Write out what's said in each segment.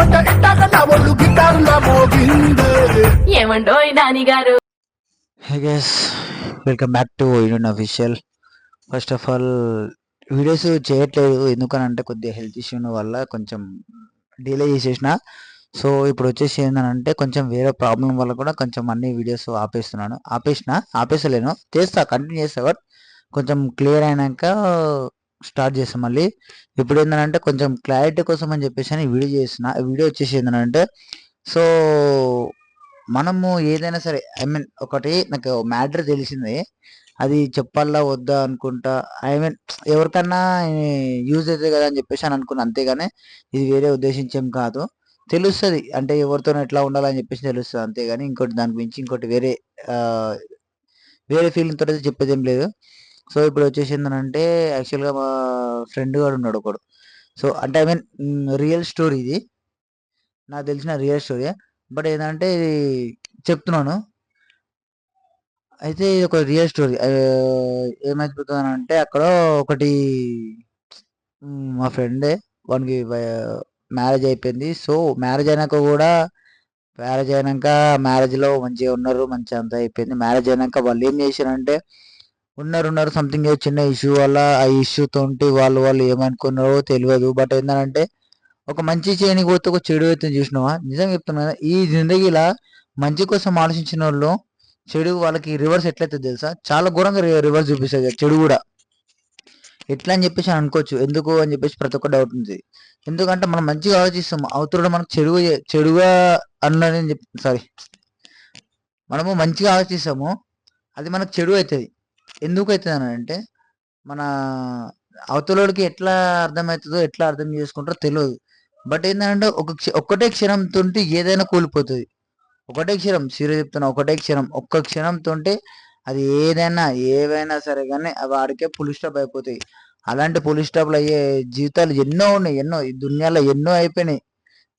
అంటే ఇట్టాక నా ఒళ్ళు గిటారులా మోగిందే. ఏమండోయ్ Nani garu? Hi guys welcome back to official first of all videos చేయట్లేదు. ఎందుకనంటే కొద్దిగా హెల్త్ ఇష్యూ వల్ల కొంచెం డిలే చేసేసిన. సో ఇప్పుడు వచ్చేసి ఏంటంటే కొంచెం వేరే ప్రాబ్లం వల్ల కూడా కొంచెం అన్ని వీడియోస్ ఆపేస్తున్నాను. ఆపేసిన? ఆపేసలేను. చేస్తా కంటిన్యూ చేస్తా బట్ కొంచెం క్లియర్ అయినాక స్టార్ట్ చేస్తాం మళ్ళీ. ఇప్పుడు ఏంటంటే కొంచెం క్లారిటీ కోసం అని చెప్పేసి అని వీడియో చేసిన వీడియో వచ్చేసి ఏంటంటే సో మనము ఏదైనా సరే ఐ మీన్ ఒకటి నాకు మ్యాటర్ తెలిసింది. అది చెప్పాలా వద్దా అనుకుంటా. ఐ మీన్ ఎవరికన్నా యూజ్ అవుతుంది కదా అని చెప్పేసి అని అనుకున్నా. అంతేగాని ఇది వేరే ఉద్దేశించేం కాదు. తెలుస్తుంది. అంటే ఎవరితో ఎట్లా ఉండాలని చెప్పేసి తెలుస్తుంది. అంతేగాని ఇంకోటి దాని గురించి ఇంకోటి వేరే వేరే ఫీలింగ్ తోటి అయితే చెప్పేది ఏం లేదు. సో ఇప్పుడు వచ్చేసి ఏంటంటే యాక్చువల్గా మా ఫ్రెండ్ గారు ఉన్నాడు ఒకడు. సో అంటే ఐ మీన్ రియల్ స్టోరీ ఇది. నాకు తెలిసిన రియల్ స్టోరీ బట్ ఏంటంటే ఇది చెప్తున్నాను. అయితే ఇది ఒక రియల్ స్టోరీ. ఏమైపోతుంది అంటే అక్కడ ఒకటి మా ఫ్రెండే వానికి మ్యారేజ్ అయిపోయింది. సో మ్యారేజ్ అయినాక కూడా మ్యారేజ్ అయినాక మ్యారేజ్లో మంచిగా ఉన్నారు మంచిగా అంతా అయిపోయింది. మ్యారేజ్ అయినాక వాళ్ళు ఏం చేశారంటే ఉన్నారు ఉన్నారు సంథింగ్ చిన్న ఇష్యూ వల్ల ఆ ఇష్యూ తోటి వాళ్ళు వాళ్ళు ఏమనుకున్నారో తెలియదు. బట్ ఏంటంటే ఒక మంచి చేయని పోతే ఒక చెడు అయితే చూసినావా? నిజంగా చెప్తున్నా కదా, ఈ జిందగీలా మంచి కోసం ఆలోచించిన వాళ్ళు చెడు వాళ్ళకి రివర్స్ ఎట్లయితే తెలుసా? చాలా ఘోరంగా రివర్స్ చూపిస్తుంది చెడు కూడా. ఎట్లా అని చెప్పేసి అనుకోవచ్చు. ఎందుకు అని చెప్పేసి ప్రతి ఒక్క డౌట్ ఉంది. ఎందుకంటే మనం మంచిగా ఆలోచిస్తాం. అవతల మనకు చెడు చెడుగా అన్నది చెప్పి సారీ మనము మంచిగా ఆలోచిస్తాము. అది మనకు చెడు అవుతుంది. ఎందుకు అవుతుంది అని అంటే మన అవతలోడికి ఎట్లా అర్థమవుతుందో ఎట్లా అర్థం చేసుకుంటారో తెలియదు బట్ ఏంటంటే ఒక క్ష- ఒక్కటే క్షణంతో ఏదైనా కూలిపోతుంది. ఒకటే క్షణం సీరియస్ చెప్తున్నా ఒకటే క్షణం. ఒక్క క్షణంతో అది ఏదైనా ఏవైనా సరే కానీ వాడికే పులి స్టాప్ అయిపోతాయి. అలాంటి పులి స్టాప్లు అయ్యే జీవితాలు ఎన్నో ఉన్నాయి ఎన్నో. ఈ దునియాలో ఎన్నో అయిపోయినాయి.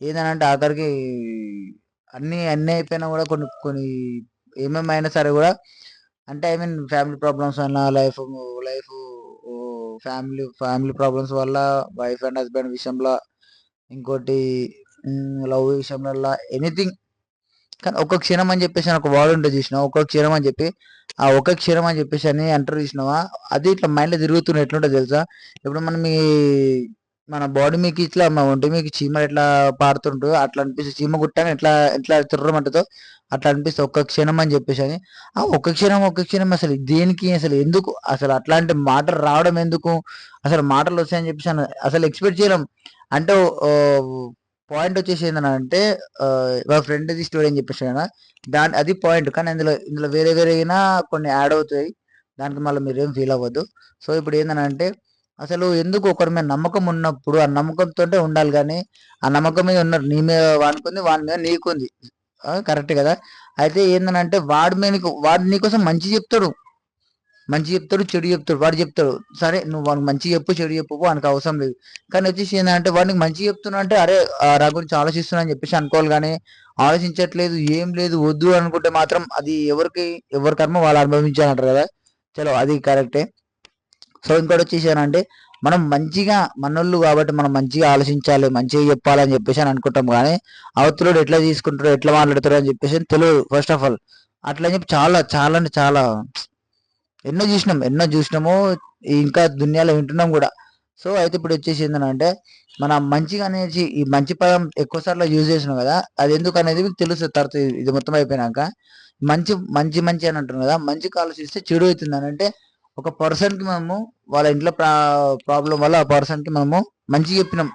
ఏదనంటే ఆఖరికి అన్ని అన్నీ అయిపోయినా కూడా కొన్ని కొన్ని ఏమేమైనా సరే కూడా అంటే ఐ మీన్ ఫ్యామిలీ ప్రాబ్లమ్స్ అన్న life life family family problems వల్ల వైఫ్ అండ్ హస్బెండ్ విషయంలో ఇంకోటి లవ్ విషయంలో ఎనీథింగ్ కానీ ఒక క్షణం అని చెప్పేసి అని ఒక వర్డ్ ఉంటుంది చూసినావు? ఒక క్షణం అని చెప్పి ఆ ఒక క్షణం అని చెప్పేసి అని అంటారు చూసినావా? అది ఇట్లా మైండ్లో తిరుగుతున్న ఎట్లుంటుంది తెలుసా? ఇప్పుడు మనం మీ మన బాడీ మీకు ఇట్లా మా ఒంటి మీకు చీమ ఎట్లా పారుతుంటుందో అట్లా అనిపిస్తుంది. చీమ గుట్టాను ఎట్లా ఎట్లా తిర్రమంటుందో అట్లా అనిపిస్తుంది. ఒక్క క్షణం అని చెప్పేసి అని. ఆ ఒక్క క్షణం ఒక్క క్షణం అసలు దేనికి అసలు ఎందుకు అసలు అట్లాంటి మాటలు రావడం ఎందుకు? అసలు మాటలు వస్తాయని చెప్పేసి అని అసలు ఎక్స్పెక్ట్ చేయలేం. అంటే పాయింట్ వచ్చేసి ఏంటంటే మా ఫ్రెండ్ ది స్టోరీ అని చెప్పేసి దాని అది పాయింట్ కానీ ఇందులో ఇందులో వేరే వేరే అయినా కొన్ని యాడ్ అవుతాయి. దానికి మళ్ళీ మీరేం ఫీల్ అవ్వద్దు. సో ఇప్పుడు ఏంటంటే అసలు ఎందుకు ఒకరి మీద నమ్మకం ఉన్నప్పుడు ఆ నమ్మకంతోనే ఉండాలి కానీ ఆ నమ్మకం మీద ఉన్నారు నీ మీద వాడుకుంది వాడి మీద నీకుంది. కరెక్ట్ కదా? అయితే ఏంటంటే వాడి మీద నీకు వాడు నీకోసం మంచి చెప్తాడు. మంచి చెప్తాడు చెడు చెప్తాడు. వాడు చెప్తాడు సరే నువ్వు వానికి మంచి చెప్పు చెడు చెప్పు వానికి అవసరం లేదు. కానీ వచ్చేసి ఏంటంటే వాడికి మంచి చెప్తున్నా అంటే అరే రా గురించి ఆలోచిస్తున్నా అని చెప్పేసి అనుకోవాలి కానీ ఆలోచించట్లేదు ఏం లేదు వద్దు అనుకుంటే మాత్రం అది ఎవరికి ఎవరి కర్మ వాళ్ళు అనుభవించాలంటారు కదా? చలో అది కరెక్టే. సో ఇంకోటి వచ్చేసి మనం మంచిగా మనోళ్ళు కాబట్టి మనం మంచిగా ఆలోచించాలి మంచిగా చెప్పాలని చెప్పేసి అని అనుకుంటాం కానీ అవతలుడు ఎట్లా తీసుకుంటారో ఎట్లా మాట్లాడతారో అని చెప్పేసి తెలియదు ఫస్ట్ ఆఫ్ ఆల్ అట్లా అని చెప్పి చాలా చాలా అంటే చాలా ఎన్నో చూసినాం ఎన్నో చూసినాము ఇంకా దునియాలో వింటున్నాం కూడా. సో అయితే ఇప్పుడు వచ్చేసి ఏంటంటే మన మంచిగా అనేసి ఈ మంచి పదం ఎక్కువ సార్లు యూజ్ చేసినాం కదా అది ఎందుకు అనేది మీకు తెలుస్తుంది తర్వాత ఇది- మొత్తం అయిపోయినాక. మంచి మంచి మంచి అని అంటున్నాం కదా మంచికి ఆలోచిస్తే చెడు అవుతుంది అని అంటే ఒక పర్సన్కి మనము వాళ్ళ ఇంట్లో ప్రా ప్రాబ్లం వల్ల ఆ పర్సన్కి మనము మంచి చెప్పినాం.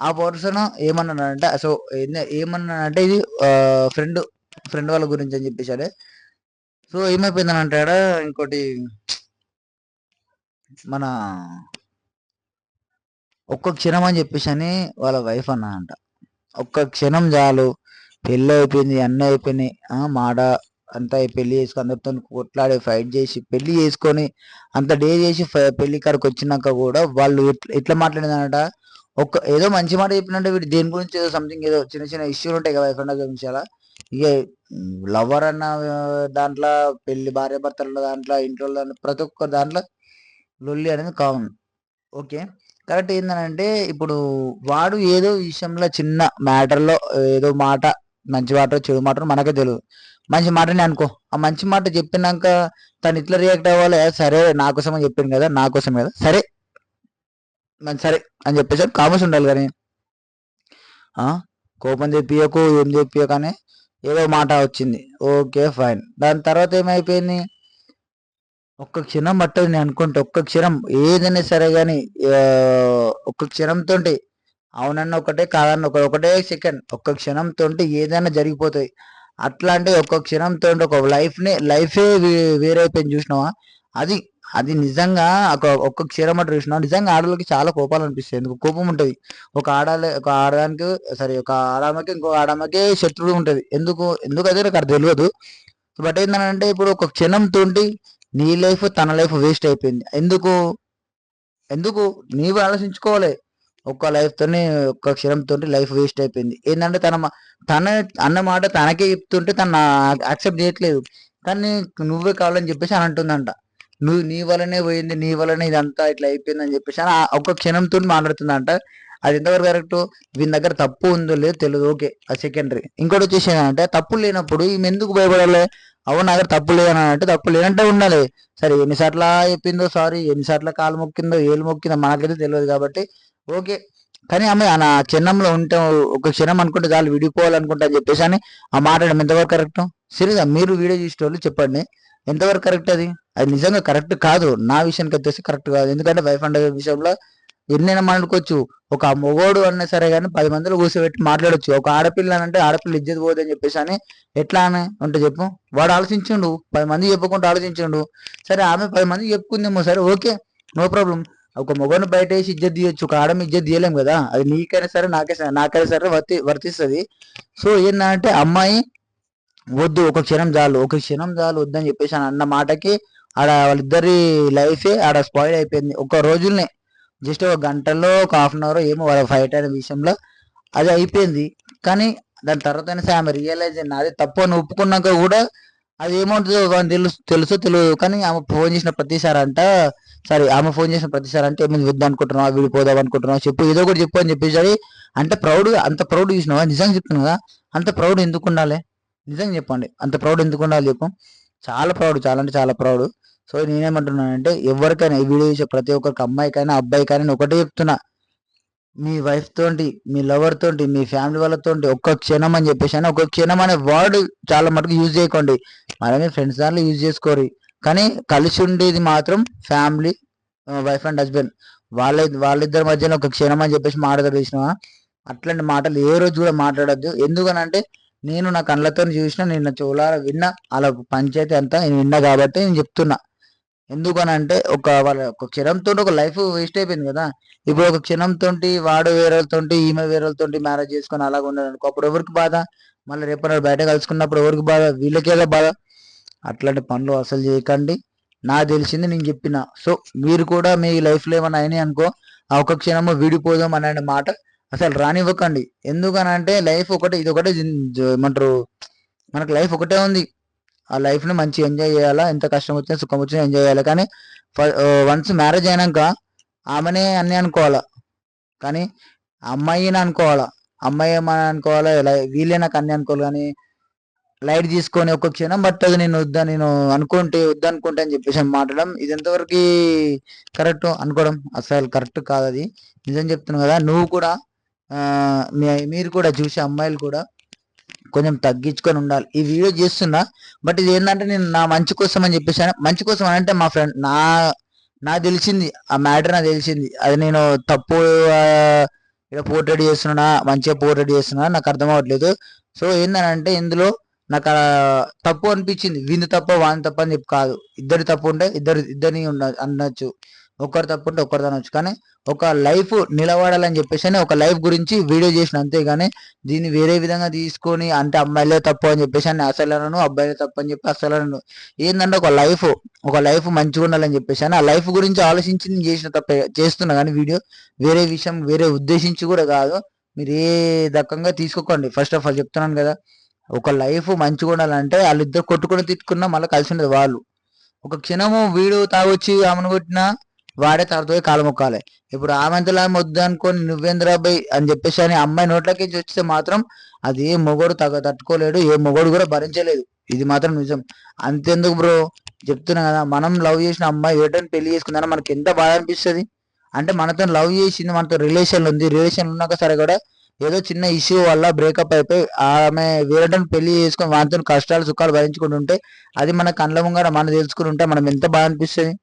ఆ పర్సన్ ఏమన్నాడంటే సో ఏమన్నాడంటే ఇది ఫ్రెండ్ ఫ్రెండ్ వాళ్ళ గురించి అని చెప్పేసి సో ఏమైపోయిందని అంటాడా? ఇంకోటి మన ఒక్క క్షణం అని చెప్పేసి అని వాళ్ళ వైఫ్ అన్నాడంట. ఒక్క క్షణం చాలు పెళ్ళి అయిపోయింది అన్నీ అయిపోయినాయి మాట అంతా పెళ్ళి చేసుకుని అందరితో కొట్లాడి ఫైట్ చేసి పెళ్ళి చేసుకొని అంత డే చేసి పెళ్ళి కాడికి వచ్చినాక కూడా వాళ్ళు ఎట్లా మాట్లాడిందనట ఒక ఏదో మంచి మాట చెప్పినట్టే వీడు దేని గురించి ఏదో సంథింగ్ ఏదో చిన్న చిన్న ఇష్యూలు ఉంటాయి కదా వైఫ్ అండ్ గురించి అలా. ఇక లవర్ అన్న దాంట్లో పెళ్ళి భార్య భర్తల దాంట్లో ఇంట్లో దాంట్లో ప్రతి ఒక్క దాంట్లో లొల్లి అనేది కామన్ ఓకే కరెక్ట్ ఏంటంటే ఇప్పుడు వాడు ఏదో విషయంలో చిన్న మ్యాటర్లో ఏదో మాట మంచి మాట చెడు మాట మనకే తెలియదు మంచి మాటనే అనుకో. ఆ మంచి మాట చెప్పినాక తను ఇట్లా రియాక్ట్ అవ్వాలి? సరే నా కోసం అని చెప్పింది కదా నా కోసం కదా. సరే. మంచి సరే అని చెప్పేసి కామర్స్ ఉండాలి కానీ. కోపం చెప్పియకు ఏం చెప్పియో కానీ ఏదో మాట వచ్చింది. Okay fine. దాని తర్వాత ఏమైపోయింది? ఒక్క క్షణం పట్టదు నేను అనుకుంటే. ఒక్క క్షణం ఏదైనా సరే కానీ ఒక్క క్షణంతో అవునన్న ఒకటే కాదన్న ఒక ఒకటే సెకండ్ ఒక్క క్షణంతో ఏదైనా జరిగిపోతాయి. అట్లాంటి ఒక్క క్షణంతో ఒక లైఫ్ని లైఫే వేరైపోయింది చూసినావా? అది అది నిజంగా ఒక ఒక్క క్షణం అటు చూసినా నిజంగా ఆడవాళ్ళకి చాలా కోపాలు అనిపిస్తాయి ఎందుకు? కోపం ఉంటుంది. ఒక ఆడాలి ఒక ఆడడానికి సరే ఒక ఆడామకి ఇంకో ఆడామకి శత్రుడు ఉంటుంది. ఎందుకు? ఎందుకు అదే నాకు అది తెలియదు బట్ ఏంటంటే ఇప్పుడు ఒక క్షణంతో నీ లైఫ్ తన లైఫ్ వేస్ట్ అయిపోయింది. ఎందుకు? ఎందుకు? నీవు ఆలోచించుకోవాలి. ఒక్క లైఫ్ తోని ఒక్క క్షణంతో లైఫ్ వేస్ట్ అయిపోయింది. ఏంటంటే తన మా- తన అన్న మాట తనకే చెప్తుంటే తను యాక్సెప్ట్ చేయట్లేదు. కానీ నువ్వే కావాలని చెప్పేసి అని అంటుందంట. నువ్వు నీ వల్లనే పోయింది నీ వల్లనే ఇదంతా ఇట్లా అయిపోయింది అని చెప్పేసి అని ఆ ఒక్క క్షణంతో మాట్లాడుతుందంట. అది ఎంతవరకు కరెక్ట్ వీని దగ్గర తప్పు ఉందో లేదో తెలియదు ఓకే అది సెకండరీ ఇంకోటి వచ్చేసి ఏంటంటే తప్పు లేనప్పుడు ఈమె ఎందుకు భయపడాలి? అవును నా దగ్గర తప్పు లేదని అంటే తప్పు లేనంటే ఉండాలి సరే ఎన్నిసార్లు చెప్పిందో సారీ ఎన్నిసార్లు కాలు మొక్కిందో ఏలు మొక్కిందో మనకైతే తెలియదు కాబట్టి ఓకే కానీ ఆమె ఆ నా క్షణంలో ఉంటే ఒక క్షణం అనుకుంటే చాలు విడిపోవాలనుకుంటా అని చెప్పేసి అని ఆ మాట్లాడడం ఎంతవరకు కరెక్ట్ సీరియస్గా మీరు వీడియో చూసేటోళ్ళు చెప్పండి. ఎంతవరకు కరెక్ట్ అది? అది నిజంగా కరెక్ట్ కాదు. నా విషయానికి వచ్చేసి కరెక్ట్ కాదు. ఎందుకంటే వైఫ్ అండ్ విషయంలో ఎన్నైనా మాట్లాడుకోవచ్చు. ఒక మొగోడు అన్నా సరే కానీ పది మందిలో కూర్చోబెట్టి మాట్లాడొచ్చు. ఒక ఆడపిల్ల అని అంటే ఆడపిల్ల ఇజ్జత్ పోదని చెప్పేసి అని ఎట్లా అని ఉంటే చెప్పు. వాడు ఆలోచించుండు. పది మంది చెప్పుకుంటూ ఆలోచించుండు. సరే ఆమె పది మంది చెప్పుకుందేమో సరే ఓకే. No problem. ఒక మొగను బయట వేసి ఇజ్జత్ తీయొచ్చు. ఒక ఆడమి ఇజ్జత్ తీయలేం కదా. అది నీకైనా సరే నాకే సరే నాకైనా సరే వర్తి వర్తిస్తుంది. సో ఏంటంటే అమ్మాయి వద్దు ఒక క్షణం చాలు. ఒక క్షణం చాలు వద్దని చెప్పేసి అని అన్న మాటకి ఆడ వాళ్ళిద్దరి లైఫే ఆడ స్పాయిల్ అయిపోయింది. ఒక రోజుల్నే జస్ట్ ఒక గంటలో ఒక హాఫ్ అన్ అవర్ ఏమో వాళ్ళ ఫైట్ అయిన విషయంలో అది అయిపోయింది. కానీ దాని తర్వాత అయినా సరే ఆమె రియలైజ్ నాది తప్పు అని ఒప్పుకున్నాక కూడా అది ఏమవుతుందో తెలుసు తెలుసో తెలియదు. కానీ ఆమె ఫోన్ చేసిన ప్రతిసారి అంట సారీ ఆమె ఫోన్ చేసిన ప్రతిసారి అంటే ఏమైంది? వద్దు అనుకుంటున్నావా? విడిపోదాం అనుకుంటున్నావు? చెప్పు ఏదో ఒకటి చెప్పు అని చెప్పేసరి అంటే ప్రౌడ్ అంత ప్రౌడ్ చూసినావా? నిజంగా చెప్తున్నా కదా అంత ప్రౌడ్ ఎందుకు ఉండాలి? నిజంగా చెప్పండి. అంత ప్రౌడ్ ఎందుకు ఉండాలి చెప్పు. చాలా ప్రౌడ్ చాలా అంటే చాలా ప్రౌడ్ సో నేనేమంటున్నానంటే ఎవరికైనా ఈ వీడియో చూసే ప్రతి ఒక్కరికి అమ్మాయికైనా అబ్బాయికైనా నేను ఒకటే చెప్తున్నా. మీ వైఫ్ తోటి మీ లవర్ తోటి మీ ఫ్యామిలీ వాళ్ళతోటి ఒక్క క్షణం అని చెప్పేసి అని ఒక క్షణం అనే వర్డ్ చాలా మటుకు యూజ్ చేయకండి. మనమే ఫ్రెండ్స్ దాంట్లో యూజ్ చేసుకోరు. కానీ కలిసి ఉండేది మాత్రం ఫ్యామిలీ వైఫ్ అండ్ హస్బెండ్ వాళ్ళ వాళ్ళిద్దరి మధ్యన ఒక క్షణం అని చెప్పేసి మాట్లాడేసినా అట్లాంటి మాటలు ఏ రోజు కూడా మాట్లాడద్దు. ఎందుకనంటే నేను నా కళ్ళతో చూసిన నేను నా విన్నా అలా పంచాయతీ అంతా నేను విన్నా కాబట్టి నేను చెప్తున్నా. ఎందుకనంటే ఒక వాళ్ళ ఒక క్షణంతో ఒక లైఫ్ వేస్ట్ అయిపోయింది కదా. ఇప్పుడు ఒక క్షణంతో వాడు వేరేతో ఈమె వేరేతో మ్యారేజ్ చేసుకొని అలాగ ఉన్నాడు అనుకో అప్పుడు ఎవరికి బాధ? మళ్ళీ రేపు నాడు బయట కలుసుకున్నప్పుడు ఎవరికి బాధ? వీళ్ళకేదో బాధ? అట్లాంటి పనులు అసలు చేయకండి. నాకు తెలిసింది నేను చెప్పిన. సో మీరు కూడా మీ లైఫ్లో ఏమైనా అయినాయి అనుకో ఆ ఒక క్షణము విడిపోదాం అనే మాట అసలు రానివ్వకండి. ఎందుకనంటే లైఫ్ ఒకటే ఇది ఒకటే ఏమంటారు మనకు లైఫ్ ఒకటే ఉంది. ఆ లైఫ్ని మంచి ఎంజాయ్ చేయాలా? ఎంత కష్టం వచ్చినా సుఖం వచ్చినా ఎంజాయ్ చేయాలి. కానీ వన్స్ మ్యారేజ్ అయినాక ఆమెనే అన్నీ అనుకోవాలా? కానీ అమ్మాయిని అనుకోవాలా? అమ్మాయి ఏమని అనుకోవాలా? లై- వీళ్ళే నాకు అన్ని అనుకోవాలి. కానీ లైట్ తీసుకొని ఒక్క క్షణం అది నేను వద్దా? నేను అనుకుంటే వద్దనుకుంటే అని చెప్పేసి మాట్లాడడం ఇది ఎంతవరకు కరెక్ట్ అనుకోవడం అసలు కరెక్ట్ కాదు అది. నిజం చెప్తున్నాను కదా నువ్వు కూడా మీ- మీరు కూడా చూసే అమ్మాయిలు కూడా కొంచెం తగ్గించుకొని ఉండాలి. ఈ వీడియో చేస్తున్నా బట్ ఇది ఏంటంటే నేను నా మంచి కోసం అని చెప్పేసి మంచి కోసం అని అంటే మా ఫ్రెండ్ నా నాకు తెలిసింది ఆ మ్యాటర్ నాకు తెలిసింది. అది నేను తప్పు ఇక్కడ పోర్ట్రేట్ చేస్తున్నా మంచిగా పోర్ట్రేట్ చేస్తున్నా నాకు అర్థం అవ్వట్లేదు. సో ఏంటంటే ఇందులో నాకు తప్పు అనిపించింది. వీని తప్ప వాని తప్ప అని చెప్పి కాదు. ఇద్దరి తప్పు ఉంటే ఇద్దరు ఇద్దరిని ఉండ అనొచ్చు. ఒకరి తప్పుంటే ఉంటే ఒకరిది కానీ ఒక లైఫ్ నిలబడాలని చెప్పేసి అని ఒక లైఫ్ గురించి వీడియో చేసిన అంతేగాని దీన్ని వేరే విధంగా తీసుకొని అంటే అమ్మాయిలే తప్పు అని చెప్పేసి అని అసలు అబ్బాయిలే తప్పు అని చెప్పి అసలు ఏంటంటే ఒక లైఫ్ ఒక లైఫ్ మంచిగా ఉండాలని చెప్పేసి ఆ లైఫ్ గురించి ఆలోచించి నేను చేసిన తప్పే చేస్తున్నా. కానీ వీడియో వేరే విషయం వేరే ఉద్దేశించి కూడా కాదు. మీరు ఏ దక్కంగా తీసుకోకండి. ఫస్ట్ ఆఫ్ ఆల్ చెప్తున్నాను కదా ఒక లైఫ్ మంచిగా ఉండాలంటే వాళ్ళిద్దరు కొట్టుకుని తిట్టుకున్నా మళ్ళీ కలిసి ఉండదు వాళ్ళు. ఒక క్షణము వీడు తాగొచ్చి ఆమెను కొట్టినా వాడే తర్వాత కాలు మొక్కాలి. ఇప్పుడు ఆమెంతలా వద్దు అనుకొని నువ్వేంద్రాబాయ్ అని చెప్పేసి అని అమ్మాయి నోట్లకి వచ్చితే మాత్రం అది ఏ మొగోడు తగ్గ తట్టుకోలేడు ఏ మొగోడు కూడా భరించలేదు. ఇది మాత్రం నిజం. అంతెందుకు బ్రో? చెప్తున్నా కదా మనం లవ్ చేసిన అమ్మాయి వేటని పెళ్ళి చేసుకుందా మనకి ఎంత బాధ అనిపిస్తుంది? అంటే మనతో లవ్ చేసింది మనతో రిలేషన్ ఉంది. రిలేషన్ ఉన్నాక సరే కూడా ఏదో చిన్న ఇష్యూ వల్ల బ్రేకప్ అయిపోయి ఆమె వేరేటని పెళ్ళి చేసుకుని వాటితో కష్టాలు సుఖాలు భరించుకుంటుంటే అది మన కళ్ళ ముంగర మనం తెలుసుకుని ఉంటే మనం ఎంత బాధ అనిపిస్తుంది?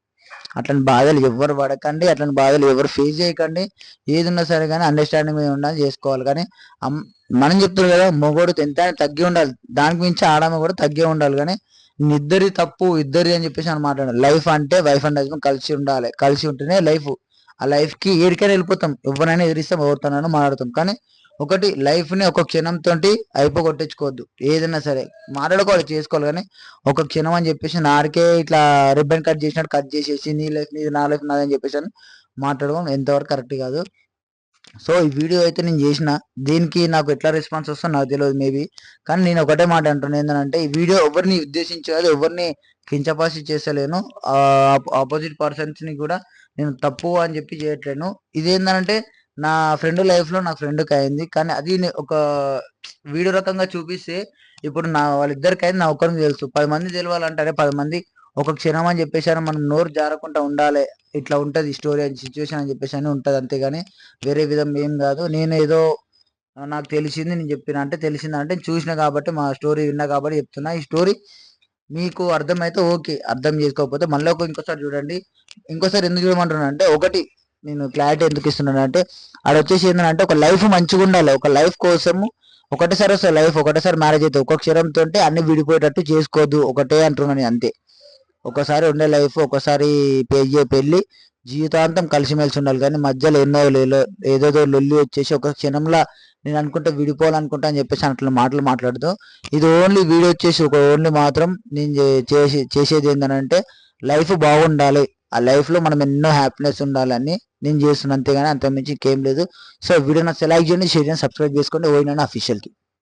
అట్లాంటి బాధలు ఎవరు పడకండి అట్లాంటి బాధలు ఎవరు ఫేస్ చేయకండి. ఏది ఉన్నా సరే కానీ అండర్స్టాండింగ్ మీద ఉండాలి చేసుకోవాలి. కానీ మనం చెప్తున్నారు కదా మొగోడు ఎంత తగ్గి ఉండాలి. దానికి మించి ఆడమ కూడా తగ్గే ఉండాలి. కానీ ఇద్దరి తప్పు ఇద్దరి అని చెప్పేసి అని మాట్లాడాలి లైఫ్ అంటే వైఫ్ అండ్ హస్బెండ్ కలిసి ఉండాలి. కలిసి ఉంటేనే లైఫ్ ఆ లైఫ్కి ఏడికైనా వెళ్ళిపోతాం. ఎవరైనా ఎదిరిస్తాం ఎవరితోనైనా మాట్లాడతాం. కానీ ఒకటి లైఫ్ని ఒక క్షణంతో అయిపోగొట్టించుకోవద్దు. ఏదైనా సరే. మాట్లాడుకోవాలి చేసుకోవాలి కానీ ఒక క్షణం అని చెప్పేసి నాడికే ఇట్లా రిబ్బన్ కట్ చేసినట్టు కట్ చేసేసి నీ లైఫ్ నీది నా లైఫ్ నాదని చెప్పేసి అని మాట్లాడడం ఎంతవరకు కరెక్ట్ కాదు. సో ఈ వీడియో అయితే నేను చేసిన దీనికి నాకు ఎట్లా రెస్పాన్స్ వస్తుందో నాకు తెలియదు మేబీ కానీ నేను ఒకటే మాట అంటున్నాను ఏంటంటే ఈ వీడియో ఎవరిని ఉద్దేశించి ఎవరిని కించపాసి చేస్తలేను ఆపోజిట్ పర్సన్స్ని కూడా నేను తప్పు అని చెప్పి చేయట్లేను. ఇదేంటంటే నా ఫ్రెండ్ లైఫ్లో నా ఫ్రెండ్కి అయింది. కానీ అది ఒక వీడియో రకంగా చూపిస్తే ఇప్పుడు నా వాళ్ళిద్దరికి అయింది నా ఒక్కరికి తెలుసు. పది మంది తెలవాలంటే పది మంది ఒక క్షణం అని చెప్పేసి మనం నోరు జారకుండా ఉండాలి. ఇట్లా ఉంటుంది స్టోరీ అని సిచ్యువేషన్ అని చెప్పేసి అని ఉంటుంది అంతేగాని వేరే విధం ఏం కాదు. నేను ఏదో నాకు తెలిసింది నేను చెప్పిన అంటే తెలిసింది అంటే చూసిన కాబట్టి మా స్టోరీ విన్నా కాబట్టి చెప్తున్నా. ఈ స్టోరీ మీకు అర్థమైతే ఓకే. అర్థం చేసుకోకపోతే మళ్ళీ ఒక ఇంకోసారి చూడండి. ఇంకోసారి ఎందుకు చూడమంటున్నాను అంటే ఒకటి నేను క్లారిటీ ఎందుకు ఇస్తున్నాను అంటే అది వచ్చేసి ఏంటంటే ఒక లైఫ్ మంచిగా ఉండాలి. ఒక లైఫ్ కోసము ఒకటేసారి వస్తే లైఫ్ ఒకటేసారి మ్యారేజ్ అయితే ఒక్కొక్క క్షణంతో అన్ని విడిపోయేటట్టు చేసుకోవద్దు ఒకటే అంటున్నాను అంతే. ఒకసారి ఉండే లైఫ్ ఒకసారి పెళ్ళి పెళ్ళి జీవితాంతం కలిసిమెలిసి ఉండాలి. కానీ మధ్యలో ఎన్నో లేలో- ఏదేదో లొల్లి వచ్చేసి ఒక క్షణంలో నేను అనుకుంటే విడిపోవాలనుకుంటా అని చెప్పేసి అట్లా మాటలు మాట్లాడుతూ ఇది ఓన్లీ వీడియో వచ్చేసి ఒక ఓన్లీ మాత్రం నేను చే- చేసి చేసేది ఏంటంటే లైఫ్ బాగుండాలి. ఆ లైఫ్లో మనం ఎన్నో హ్యాపీనెస్ ఉండాలని నేను చేస్తున్నా అంతేగాని అంతకుమించి ఇంకేం లేదు. సో వీడియో నాకు లైక్ చేయండి షేర్ చేయండి సబ్స్క్రైబ్ చేసుకోండి. ఓయినా అఫీషియల్కి.